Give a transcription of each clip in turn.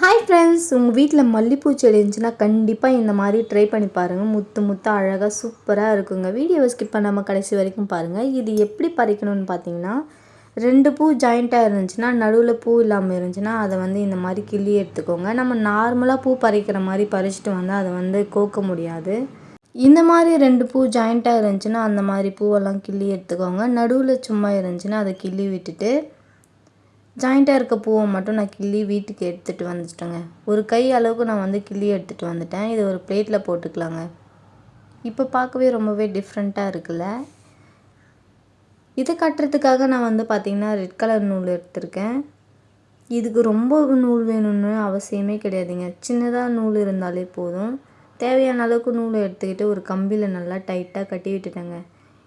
Hi friends உங்கள் வீட்டில் மல்லிப்பூ செடி இருந்துச்சுன்னா கண்டிப்பாக இந்த மாதிரி ட்ரை பண்ணி பாருங்கள் முத்து முத்து அழகாக சூப்பராக இருக்குங்க. வீடியோவை ஸ்கிப் பண்ணாமல் கடைசி வரைக்கும் பாருங்கள் இது எப்படி பறிக்கணும்னு பார்த்தீங்கன்னா ரெண்டு பூ ஜாயிண்ட்டாக இருந்துச்சுன்னா நடுவில் பூ இல்லாமல் இருந்துச்சுன்னா அதை வந்து இந்த மாதிரி கிள்ளி எடுத்துக்கோங்க. நம்ம நார்மலாக பூ பறிக்கிற மாதிரி பறிச்சுட்டு வந்தால் அதை வந்து கோக்க முடியாது. இந்த மாதிரி ரெண்டு பூ ஜாயிண்ட்டாக இருந்துச்சுன்னா அந்த மாதிரி பூவெல்லாம் கிள்ளி எடுத்துக்கோங்க. நடுவில் சும்மா இருந்துச்சுன்னா அதை கிள்ளி விட்டுட்டு ஜாயிண்ட்டாக இருக்க பூவை மட்டும் நான் கிள்ளி வீட்டுக்கு எடுத்துகிட்டு வந்துட்டேங்க. ஒரு கை அளவுக்கு நான் வந்து கிள்ளி எடுத்துகிட்டு வந்துட்டேன். இது ஒரு பிளேட்டில் போட்டுக்கலாங்க. இப்போ பார்க்கவே ரொம்பவே டிஃப்ரெண்ட்டாக இருக்குல்ல? இதை கட்டுறதுக்காக நான் வந்து பார்த்திங்கன்னா ரெட் கலர் நூல் எடுத்திருக்கேன். இதுக்கு ரொம்ப நூல் வேணும்னு அவசியமே கிடையாதுங்க. சின்னதாக நூல் இருந்தாலே போதும். தேவையான அளவுக்கு நூலை எடுத்துக்கிட்டு ஒரு கம்பியில் நல்லா டைட்டாக கட்டி விட்டுட்டேங்க.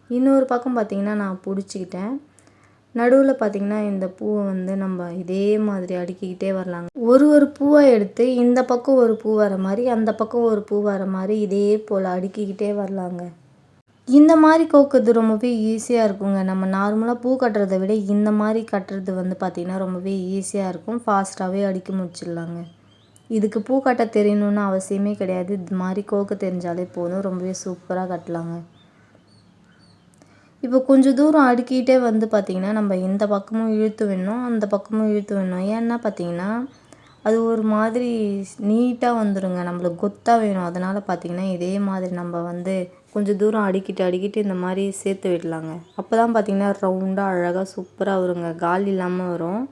இன்னொரு பக்கம் பார்த்திங்கன்னா நான் பிடிச்சிக்கிட்டேன். நடுவில் பார்த்திங்கன்னா இந்த பூவை வந்து நம்ம இதே மாதிரி அடுக்கிக்கிட்டே வரலாங்க. ஒரு ஒரு பூவை எடுத்து இந்த பக்கம் ஒரு பூ வர மாதிரி அந்த பக்கம் ஒரு பூ வர மாதிரி இதே போல் அடுக்கிக்கிட்டே வரலாங்க. இந்த மாதிரி கோக்குறது ரொம்பவே ஈஸியாக இருக்குங்க. நம்ம நார்மலாக பூ கட்டுறதை விட இந்த மாதிரி கட்டுறது வந்து பார்த்திங்கன்னா ரொம்பவே ஈஸியாக இருக்கும். ஃபாஸ்ட்டாகவே அடுக்கி முடிச்சிடலாங்க. இதுக்கு பூ கட்ட தெரியணும்னு அவசியமே கிடையாது. இது மாதிரி கோக்கு தெரிஞ்சாலே போதும். ரொம்பவே சூப்பராக கட்டலாங்க. இப்போ கொஞ்சம் தூரம் அடுக்கிட்டே வந்து பார்த்திங்கன்னா நம்ம இந்த பக்கமும் இழுத்து வேணும் அந்த பக்கமும் இழுத்து வேணும் ஏன்னா பார்த்திங்கன்னா அது ஒரு மாதிரி நீட்டாக வந்துடுங்க நம்மளுக்கு கொத்தாக வேணும். அதனால் பார்த்திங்கன்னா இதே மாதிரி நம்ம வந்து கொஞ்சம் தூரம் அடிக்கிட்டு அடிக்கிட்டு இந்த மாதிரி சேர்த்து விடலாங்க. அப்போ தான் பார்த்திங்கன்னா ரவுண்டாக அழகாக சூப்பராக வருங்க. கால் இல்லாமல் வரும்.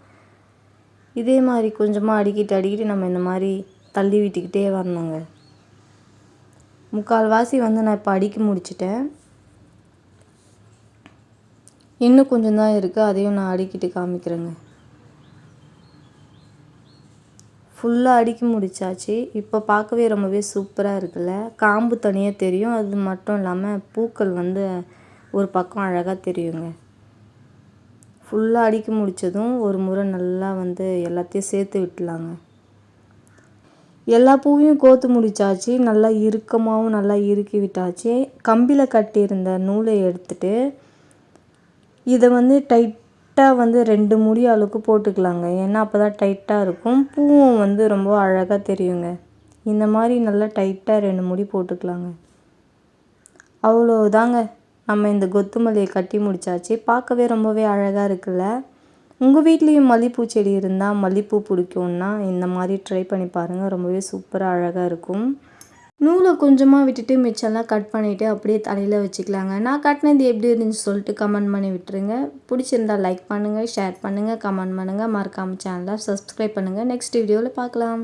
இதே மாதிரி கொஞ்சமாக அடிக்கிட்டு அடிக்கிட்டு நம்ம இந்த மாதிரி தள்ளி விட்டுக்கிட்டே வரணுங்க. முக்கால்வாசி வந்து நான் இப்போ அடிக்க முடிச்சிட்டேன். இன்னும் கொஞ்சம் தான் இருக்குது அதையும் நான் அடுக்கிட்டு காமிக்கிறேங்க. ஃபுல்லாக அடுக்கி முடிச்சாச்சு. இப்போ பார்க்கவே ரொம்பவே சூப்பராக இருக்குல்ல? காம்பு தனியாக தெரியும். அது மட்டும் இல்லாமல் பூக்கள் வந்து ஒரு பக்கம் அழகாக தெரியுங்க. ஃபுல்லாக அடுக்கி முடித்ததும் ஒரு முறை நல்லா வந்து எல்லாத்தையும் சேர்த்து விட்டுலாங்க. எல்லா பூவையும் கோத்து முடிச்சாச்சு. நல்லா இறுக்கமாகவும் நல்லா இறுக்கி விட்டாச்சு. கம்பியில் கட்டியிருந்த நூலை எடுத்துட்டு இதை வந்து டைட்டாக வந்து ரெண்டு முடி அளவுக்கு போட்டுக்கலாங்க. ஏன்னா அப்போ தான் டைட்டாக இருக்கும். பூவும் வந்து ரொம்ப அழகாக தெரியுங்க. இந்த மாதிரி நல்லா டைட்டாக ரெண்டு முடி போட்டுக்கலாங்க. அவ்வளோதாங்க நம்ம இந்த கொத்துமல்லியை கட்டி முடிச்சாச்சு. பார்க்கவே ரொம்பவே அழகாக இருக்குல்ல? உங்கள் வீட்லேயும் மல்லிப்பூ செடி இருந்தால் மல்லிப்பூ பிடிக்கும்னா இந்த மாதிரி ட்ரை பண்ணி பாருங்கள் ரொம்பவே சூப்பராக அழகாக இருக்கும். நூலை கொஞ்சமாக விட்டுட்டு மிச்சம்லாம் கட் பண்ணிவிட்டு அப்படியே தலையில் வச்சுக்கலாங்க. நான் கட்டினது எப்படி இருந்துச்சு சொல்லிட்டு கமெண்ட் பண்ணி விட்டுருங்க. பிடிச்சிருந்தா லைக் பண்ணுங்கள் ஷேர் பண்ணுங்கள் கமெண்ட் பண்ணுங்கள் மறக்காமல் சேனலை சப்ஸ்கிரைப் பண்ணுங்கள் நெக்ஸ்ட் வீடியோவில் பார்க்கலாம்.